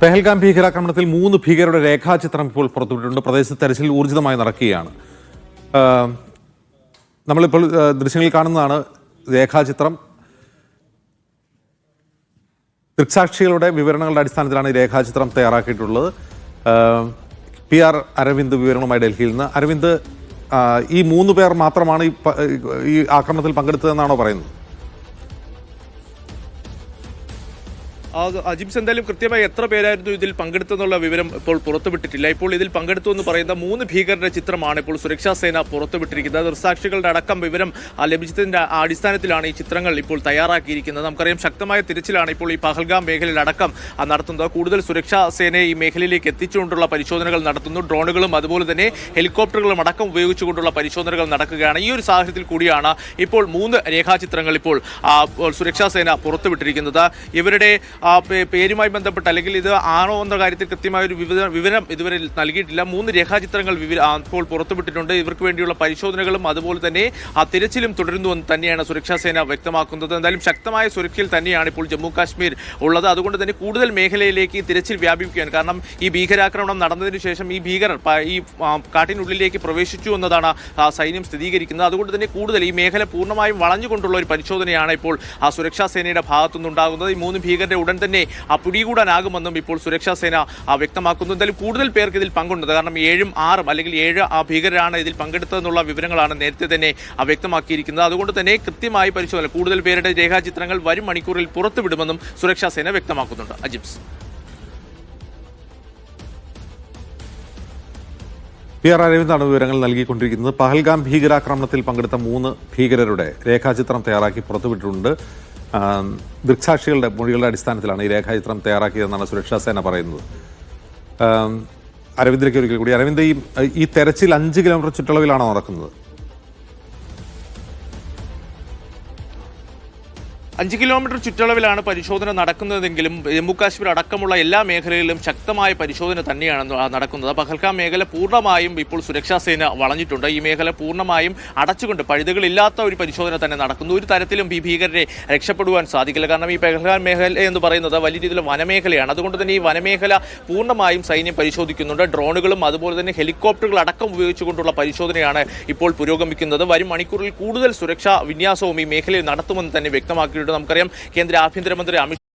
പെഹൽഗാം ഭീകരാക്രമണത്തിൽ മൂന്ന് ഭീകരരുടെ രേഖാചിത്രം ഇപ്പോൾ പുറത്തുവിട്ടിട്ടുണ്ട്. പ്രദേശത്ത് തെരച്ചിൽ ഊർജിതമായി നടക്കുകയാണ്. നമ്മളിപ്പോൾ ദൃശ്യങ്ങളിൽ കാണുന്നതാണ് രേഖാചിത്രം. ദൃക്സാക്ഷികളുടെ വിവരണങ്ങളുടെ അടിസ്ഥാനത്തിലാണ് ഈ രേഖാചിത്രം തയ്യാറാക്കിയിട്ടുള്ളത്. പി ആർ അരവിന്ദ് വിവരണവുമായി ഡൽഹിയിൽ നിന്ന്. അരവിന്ദ് ഈ മൂന്ന് പേർ മാത്രമാണ് ഈ ആക്രമണത്തിൽ പങ്കെടുത്തതെന്നാണോ പറയുന്നത്? അജിംസ് എന്തായാലും കൃത്യമായി എത്ര പേരായിരുന്നു ഇതിൽ പങ്കെടുത്തെന്നുള്ള വിവരം ഇപ്പോൾ പുറത്തുവിട്ടിട്ടില്ല. ഇപ്പോൾ ഇതിൽ പങ്കെടുത്തു എന്ന് പറയുന്ന മൂന്ന് ഭീകരരുടെ ചിത്രമാണ് ഇപ്പോൾ സുരക്ഷാ സേന പുറത്തുവിട്ടിരിക്കുന്നത്. ദൃസാക്ഷികളുടെ അടക്കം വിവരം ആ, ലഭിച്ചതിന്റെ അടിസ്ഥാനത്തിലാണ് ഈ ചിത്രങ്ങൾ ഇപ്പോൾ തയ്യാറാക്കിയിരിക്കുന്നത്. നമുക്കറിയാം ശക്തമായ തിരച്ചിലാണ് ഇപ്പോൾ ഈ പഹൽഗാം മേഖലയിൽ അടക്കം നടത്തുന്നത്. കൂടുതൽ സുരക്ഷാ സേനയെ ഈ മേഖലയിലേക്ക് എത്തിച്ചുകൊണ്ടുള്ള പരിശോധനകൾ നടത്തുന്നു. ഡ്രോണുകളും അതുപോലെ തന്നെ ഹെലികോപ്റ്ററുകളും അടക്കം ഉപയോഗിച്ചുകൊണ്ടുള്ള പരിശോധനകൾ നടക്കുകയാണ്. ഈ ഒരു സാഹചര്യത്തിൽ കൂടിയാണ് ഇപ്പോൾ മൂന്ന് രേഖാചിത്രങ്ങൾ ഇപ്പോൾ സുരക്ഷാ സേന പുറത്തുവിട്ടിരിക്കുന്നത്. ഇവരുടെ പേരുമായി ബന്ധപ്പെട്ട് അല്ലെങ്കിൽ ഇത് ആണോ എന്ന കാര്യത്തിൽ കൃത്യമായ ഒരു വിവര- ഇതുവരെ നൽകിയിട്ടില്ല. മൂന്ന് രേഖാചിത്രങ്ങൾ ഇപ്പോൾ പുറത്തുവിട്ടിട്ടുണ്ട്. ഇവർക്ക് വേണ്ടിയുള്ള പരിശോധനകളും അതുപോലെ തന്നെ ആ തിരച്ചിലും തുടരുന്നുവെന്ന് തന്നെയാണ് സുരക്ഷാ സേന വ്യക്തമാക്കുന്നത്. എന്തായാലും ശക്തമായ സുരക്ഷയിൽ തന്നെയാണ് ഇപ്പോൾ ജമ്മു കാശ്മീർ ഉള്ളത്. അതുകൊണ്ട് തന്നെ കൂടുതൽ മേഖലയിലേക്ക് തിരച്ചിൽ വ്യാപിപ്പിക്കുകയാണ്. കാരണം ഈ ഭീകരാക്രമണം നടന്നതിന് ശേഷം ഈ ഭീകരർ ഈ കാട്ടിനുള്ളിലേക്ക് പ്രവേശിച്ചു എന്നതാണ് സൈന്യം സ്ഥിരീകരിക്കുന്നത്. അതുകൊണ്ട് തന്നെ കൂടുതൽ ഈ മേഖല പൂർണമായും വളഞ്ഞുകൊണ്ടുള്ള ഒരു പരിശോധനയാണ് ഇപ്പോൾ ആ സുരക്ഷാ സേനയുടെ ഭാഗത്തുനിന്നുണ്ടാകുന്നത്. ഈ മൂന്ന് ഭീകരരെ ഉടൻ തന്നെ പിടികൂടാനാകുമെന്നും ഇപ്പോൾ സുരക്ഷാ സേന വ്യക്തമാക്കുന്നു. എന്തായാലും കൂടുതൽ പേർക്ക് ഇതിൽ പങ്കുണ്ട്. കാരണം ഏഴും ആറും അല്ലെങ്കിൽ ഏഴ് ഭീകരരാണ് ഇതിൽ പങ്കെടുത്തതെന്നുള്ള വിവരങ്ങളാണ് നേരത്തെ തന്നെ വ്യക്തമാക്കിയിരിക്കുന്നത്. അതുകൊണ്ട് തന്നെ കൃത്യമായി പരിശോധന കൂടുതൽ പേരുടെ രേഖാചിത്രങ്ങൾ വരും മണിക്കൂറിൽ പുറത്തുവിടുമെന്നും സുരക്ഷാ സേന വ്യക്തമാക്കുന്നുണ്ട്. അജിംസ് പി ആർ അരവിന്ദാണ് വിവരങ്ങൾ നൽകിക്കൊണ്ടിരിക്കുന്നത്. പഹൽഗാം ഭീകരാക്രമണത്തിൽ പങ്കെടുത്ത മൂന്ന് ഭീകരരുടെ രേഖാചിത്രം തയ്യാറാക്കി പുറത്തുവിട്ടിട്ടുണ്ട്. ദൃക്സാക്ഷികളുടെ മൊഴികളുടെ അടിസ്ഥാനത്തിലാണ് ഈ രേഖാചിത്രം തയ്യാറാക്കിയതെന്നാണ് സുരക്ഷാ സേന പറയുന്നത്. അരവിന്ദ്രയ്ക്ക് ഒരിക്കൽ കൂടി അരവിന്ദ് ഈ ഈ തെരച്ചിൽ അഞ്ച് കിലോമീറ്റർ ചുറ്റളവിലാണോ നടക്കുന്നത്? അഞ്ച് കിലോമീറ്റർ ചുറ്റളവിലാണ് പരിശോധന നടക്കുന്നതെങ്കിലും ജമ്മു കാശ്മീർ അടക്കമുള്ള എല്ലാ മേഖലകളിലും ശക്തമായ പരിശോധന തന്നെയാണ് നടക്കുന്നത്. പഹൽഗാം മേഖല പൂർണമായും ഇപ്പോൾ സുരക്ഷാ സേന വളഞ്ഞിട്ടുണ്ട്. ഈ മേഖല പൂർണമായും അടച്ചുകൊണ്ട് പഴുതുകളില്ലാത്ത ഒരു പരിശോധന തന്നെ നടക്കുന്നു. ഒരു തരത്തിലും ഈ ഭീകരരെ രക്ഷപ്പെടുവാൻ സാധിക്കില്ല. കാരണം ഈ പഹൽഗാം മേഖല എന്ന് പറയുന്നത് വലിയ രീതിയിൽ വനമേഖലയാണ്. അതുകൊണ്ട് തന്നെ ഈ വനമേഖല പൂർണമായും സൈന്യം പരിശോധിക്കുന്നുണ്ട്. ഡ്രോണുകളും അതുപോലെ തന്നെ ഹെലികോപ്റ്ററുകൾ അടക്കം ഉപയോഗിച്ചുകൊണ്ടുള്ള പരിശോധനയാണ് ഇപ്പോൾ പുരോഗമിക്കുന്നത്. വരും മണിക്കൂറിൽ കൂടുതൽ സുരക്ഷാ വിന്യാസവും ഈ മേഖലയിൽ നടത്തുമെന്ന് തന്നെ വ്യക്തമാക്കിയിട്ടുണ്ട്. നമുക്കറിയാം കേന്ദ്ര ആഭ്യന്തരമന്ത്രി അമിത്